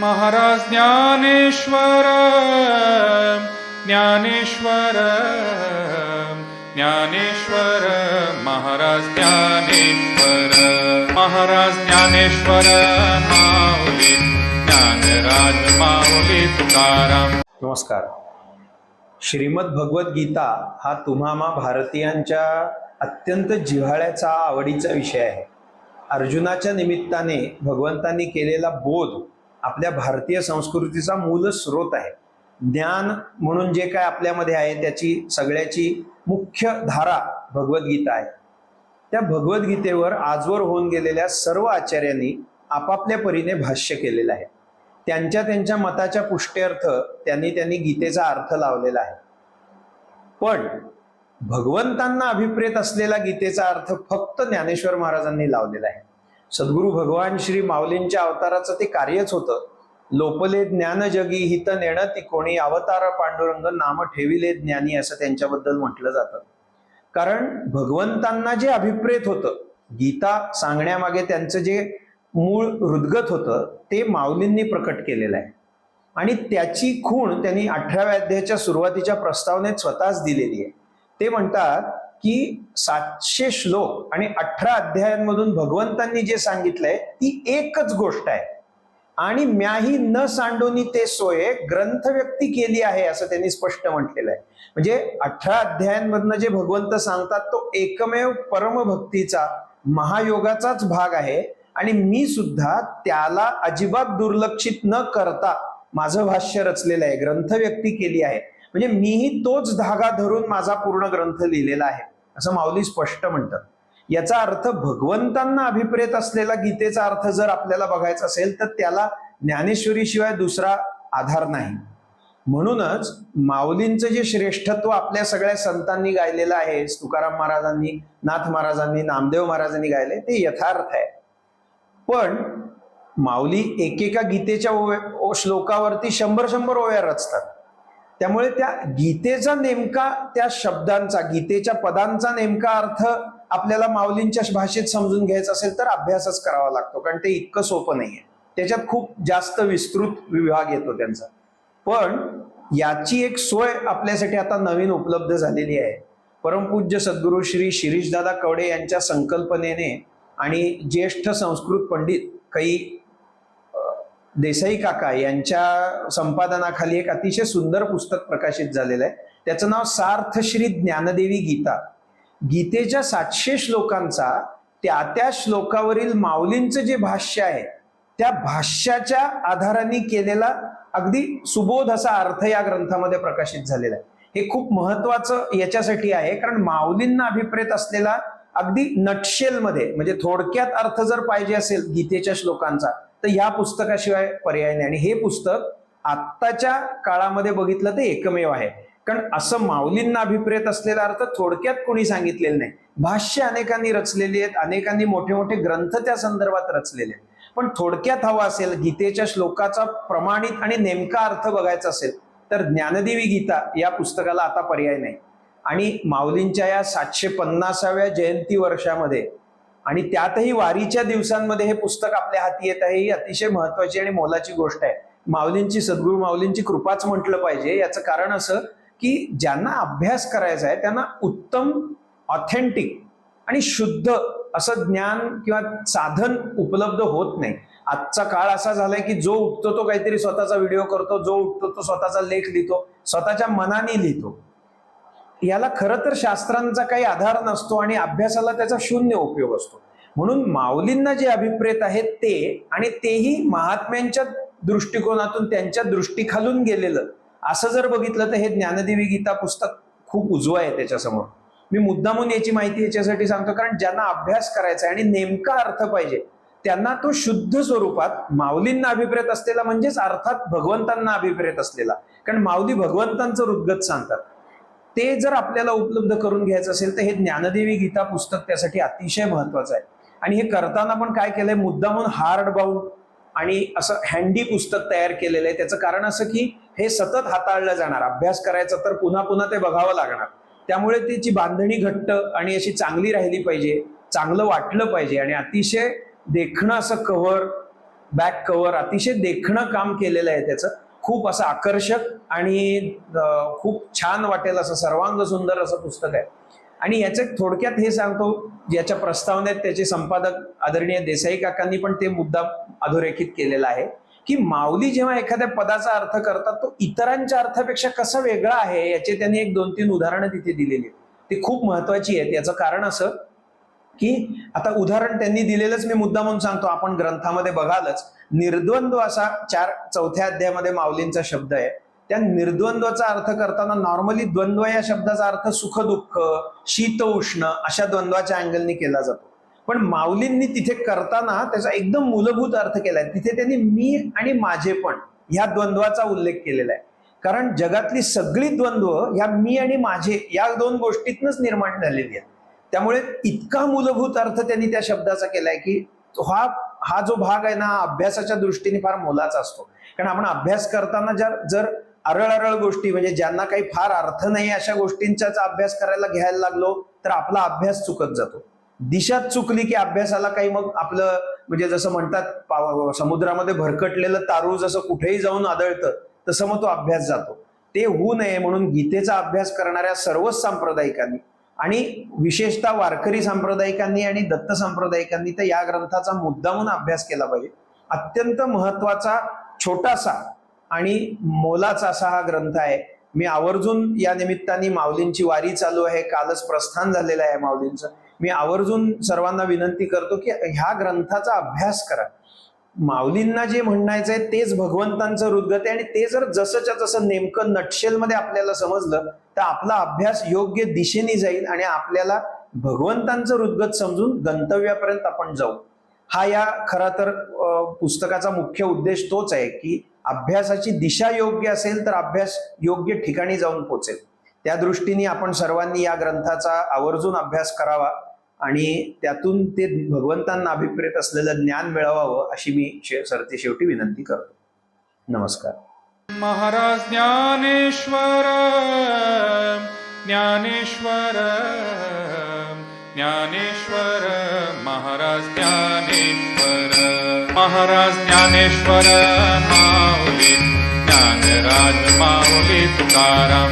महाराज ज्ञानेश्वर ज्ञानेश्वर ज्ञानेश्वर महाराज ज्ञानेश्वर महाराज ज्ञानेश्वर माऊली ज्ञानराज माऊली तुकाराम. नमस्कार. श्रीमद गीता हा तुम्हामा भारतीयांच्या अत्यंत जिव्हाळ्याचा आवडीचा विषय आहे. अर्जुनाच्या निमित्ताने भगवंतांनी केलेला बोध आपल्या भारतीय संस्कृतीचा मूल स्रोत आहे. ज्ञान म्हणून जे काय आपल्यामध्ये आहे त्याची सगळ्याची मुख्य धारा भगवद्गीता आहे. त्या भगवद्गीतेवर आजवर होऊन गेलेल्या सर्व आचार्यांनी आपापल्या परीने भाष्य केलेलं आहे. त्यांच्या त्यांच्या मताच्या पुष्ट्यर्थ त्यांनी त्यांनी गीतेचा अर्थ लावलेला आहे. पण भगवंतांना अभिप्रेत असलेला गीतेचा अर्थ फक्त ज्ञानेश्वर महाराजांनी लावलेला आहे. सद्गुरू भगवान श्री माऊलींच्या अवताराचं ते कार्यच होतं. लोपले ज्ञान जगी हित नेणं ती कोणी अवतार पांडुरंग नाम ठेविले ज्ञानी असं त्यांच्याबद्दल म्हटलं जातं. कारण भगवंतांना जे अभिप्रेत होतं गीता सांगण्यामागे त्यांचं जे मूळ हृदगत होतं ते माऊलींनी प्रकट केलेलं आहे. आणि त्याची खूण त्यांनी अठराव्या अध्यायाच्या सुरुवातीच्या प्रस्तावनेत स्वतःच दिलेली आहे. ते म्हणतात की सातशे श्लोक आणि अठरा अध्यायांमधून भगवंतांनी जे सांगितलंय ती एकच गोष्ट आहे. आणि म्याही न सांडोनी ते सोय ग्रंथ व्यक्ती केली आहे असं त्यांनी स्पष्ट म्हटलेलं आहे. म्हणजे अठरा अध्यायांमधनं जे भगवंत सांगतात तो एकमेव परमभक्तीचा महायोगाचाच भाग आहे. आणि मी सुद्धा त्याला अजिबात दुर्लक्षित न करता माझं भाष्य रचलेलं आहे. ग्रंथ व्यक्ती केली आहे. म्हणजे मीही तोच धागा धरून माझा पूर्ण ग्रंथ लिहिलेला आहे असं माऊली स्पष्ट म्हणतात. याचा अर्थ भगवंतांना अभिप्रेत असलेला गीतेचा अर्थ जर आपल्याला बघायचा असेल तर त्याला ज्ञानेश्वरीशिवाय दुसरा आधार नाही. म्हणूनच माऊलींचं जे श्रेष्ठत्व आपल्या सगळ्या संतांनी गायलेलं आहे तुकाराम महाराजांनी नाथ महाराजांनी नामदेव महाराजांनी गायले ते यथार्थ आहे. पण माऊली एकेका गीतेच्या ओव्या- ओ- श्लोकावरती शंभर शंभर ओव्या रचतात. त्यामुळे त्या गीतेचा नेमका त्या शब्दांचा गीतेच्या पदांचा नेमका अर्थ आपल्याला माऊलींच्या भाषेत समजून घ्यायचा असेल तर अभ्यासच करावा लागतो कारण ते इतकं सोपं नाही आहे त्याच्यात खूप जास्त विस्तृत विभाग येतो त्यांचा. पण याची एक सोय आपल्यासाठी आता नवीन उपलब्ध झालेली आहे. परमपूज्य सद्गुरू श्री शिरीषदादा कवडे यांच्या संकल्पनेने आणि ज्येष्ठ संस्कृत पंडित काही देसाई काका यांच्या संपादनाखाली एक अतिशय सुंदर पुस्तक प्रकाशित झालेलं आहे. त्याचं नाव सार्थश्री ज्ञानदेवी गीता. गीतेच्या सातशे श्लोकांचा त्या त्या श्लोकावरील माऊलींचं जे भाष्य आहे त्या भाष्याच्या आधाराने केलेला अगदी सुबोध असा अर्थ या ग्रंथामध्ये प्रकाशित झालेला आहे. हे खूप महत्वाचं याच्यासाठी आहे कारण माऊलींना अभिप्रेत असलेला अगदी नटशेलमध्ये म्हणजे थोडक्यात अर्थ जर पाहिजे असेल गीतेच्या श्लोकांचा तर ह्या पुस्तकाशिवाय पर्याय नाही. आणि हे पुस्तक आत्ताच्या काळामध्ये बघितलं तर एकमेव आहे. कारण असं माऊलींना अभिप्रेत असलेला अर्थ थोडक्यात कोणी सांगितलेलं नाही. भाष्य अनेकांनी रचलेली आहेत अनेकांनी मोठे मोठे ग्रंथ त्या संदर्भात रचलेले आहेत. पण थोडक्यात हवा असेल गीतेच्या श्लोकाचा प्रमाणित आणि नेमका अर्थ बघायचा असेल तर ज्ञानदेवी गीता या पुस्तकाला आता पर्याय नाही. आणि माऊलींच्या या सातशे पन्नासाव्या जयंती वर्षामध्ये आणि त्यातही वारीच्या दिवसांमध्ये हे पुस्तक आपल्या हाती येत आहे ही अतिशय महत्वाची आणि मोलाची गोष्ट आहे. माऊलींची सद्गुरू माऊलींची कृपाच म्हटलं पाहिजे. याचं कारण असं की ज्यांना अभ्यास करायचा आहे त्यांना उत्तम ऑथेंटिक आणि शुद्ध असं ज्ञान किंवा साधन उपलब्ध होत नाही. आजचा काळ असा झालाय की जो उठतो तो काहीतरी स्वतःचा व्हिडिओ करतो जो उठतो तो स्वतःचा लेख लिहितो स्वतःच्या मनाने लिहितो. याला खरं तर शास्त्रांचा काही आधार नसतो आणि अभ्यासाला त्याचा शून्य उपयोग असतो. म्हणून माऊलींना जे अभिप्रेत आहेत ते आणि तेही महात्म्यांच्या दृष्टिकोनातून त्यांच्या दृष्टीखालून गेलेलं. असं जर बघितलं तर हे ज्ञानदेवी गीता पुस्तक खूप उजवं आहे त्याच्यासमोर. मी मुद्दामून याची माहिती याच्यासाठी सांगतो कारण ज्यांना अभ्यास करायचा आहे आणि नेमका अर्थ पाहिजे त्यांना तो शुद्ध स्वरूपात माऊलींना अभिप्रेत असलेला म्हणजेच अर्थात भगवंतांना अभिप्रेत असलेला. कारण माऊली भगवंतांचं हृदगत सांगतात. ते जर आपल्याला उपलब्ध करून घ्यायचं असेल तर हे ज्ञानदेवी गीता पुस्तक त्यासाठी अतिशय महत्वाचं आहे. आणि हे करताना पण काय केलंय मुद्दामून हार्ड बाउंड आणि असं हँडी पुस्तक तयार केलेलं आहे. त्याचं कारण असं की हे सतत हाताळलं जाणार. अभ्यास करायचा तर पुन्हा पुन्हा ते बघावं लागणार. त्यामुळे त्याची बांधणी घट्ट आणि अशी चांगली राहिली पाहिजे चांगलं वाटलं पाहिजे आणि अतिशय देखणं असं कव्हर बॅक कव्हर अतिशय देखणं काम केलेलं आहे त्याचं. खूप असं आकर्षक आणि खूप छान वाटेल असं सर्वांग सुंदर असं पुस्तक आहे. आणि याच्या थोडक्यात हे सांगतो याच्या प्रस्तावनेत त्याचे संपादक आदरणीय देसाई काकांनी पण ते मुद्दा अधोरेखित केलेला आहे की माऊली जेव्हा एखाद्या पदाचा अर्थ करतात तो इतरांच्या अर्थापेक्षा कसा वेगळा आहे याचे त्यांनी एक दोन तीन उदाहरणं तिथे दिलेली आहेत. ती खूप महत्वाची आहेत. याचं कारण असं की आता उदाहरण त्यांनी दिलेलंच मी मुद्दा म्हणून सांगतो. आपण ग्रंथामध्ये बघालच निर्द्वंद्व असा चार चौथ्या अध्यायामध्ये माऊलींचा शब्द आहे. त्या निर्द्वंद्वाचा अर्थ करताना नॉर्मली द्वंद्व या शब्दाचा अर्थ सुख दुःख शीत उष्ण अशा द्वंद्वाच्या अँगलनी केला जातो. पण माऊलींनी तिथे करताना त्याचा एकदम मूलभूत अर्थ केलाय. तिथे त्यांनी मी आणि माझे पण ह्या द्वंद्वाचा उल्लेख केलेला आहे. कारण जगातली सगळी द्वंद्व ह्या मी आणि माझे या दोन गोष्टीतनच निर्माण झालेली आहेत. त्यामुळे इतका मूलभूत अर्थ त्यांनी त्या शब्दाचा केलाय की हा हा जो भाग आहे ना अभ्यासाच्या दृष्टीने फार मोलाचा असतो. कारण आपण अभ्यास करताना जर जर अरळ अरळ गोष्टी म्हणजे ज्यांना काही फार अर्थ नाही अशा गोष्टींचाच अभ्यास करायला घ्यायला लागलो तर आपला अभ्यास चुकत जातो. दिशाच चुकली की अभ्यासाला काही मग आपलं म्हणजे जसं म्हणतात पाव- समुद्रामध्ये भरकटलेलं तारू जसं कुठेही जाऊन आदळतं तसं मग तो अभ्यास जातो. ते होऊ नये म्हणून गीतेचा अभ्यास करणाऱ्या सर्वच सांप्रदायिकांनी आणि विशेषतः वारकरी सांप्रदायिकांनी आणि दत्त सांप्रदायिकांनी तर या ग्रंथाचा मुद्दामून अभ्यास केला पाहिजे. अत्यंत महत्त्वाचा छोटासा आणि मोलाचा असा हा ग्रंथ आहे. मी आवर्जून या निमित्ताने माऊलींची वारी चालू आहे. कालच प्रस्थान झालेलं आहे माऊलींचं. मी आवर्जून सर्वांना विनंती करतो की ह्या ग्रंथाचा अभ्यास करा. माऊलींना जे म्हणायचं आहे तेच भगवंतांचं हृदगत आहे आणि ते जर जसंच्या तसं नेमकं नटशेलमध्ये आपल्याला समजलं तर आपला अभ्यास योग्य दिशेने जाईल आणि आपल्याला भगवंतांचं हृदगत समजून गंतव्यापर्यंत आपण जाऊ. हा या खरा तर पुस्तकाचा मुख्य उद्देश तोच आहे की अभ्यासाची दिशा योग्य असेल तर अभ्यास योग्य ठिकाणी जाऊन पोचेल. त्या दृष्टीने आपण सर्वांनी या ग्रंथाचा आवर्जून अभ्यास करावा. आणि त्यातून ते भगवंतांना अभिप्रेत असलेलं ज्ञान मिळवावं अशी मी शे- सरते शेवटी विनंती करतो. नमस्कार. महाराज ज्ञानेश्वर ज्ञानेश्वर ज्ञानेश्वर महाराज ज्ञानेश्वर महाराज ज्ञानेश्वर माऊली ज्ञानराज माऊली तुकाराम.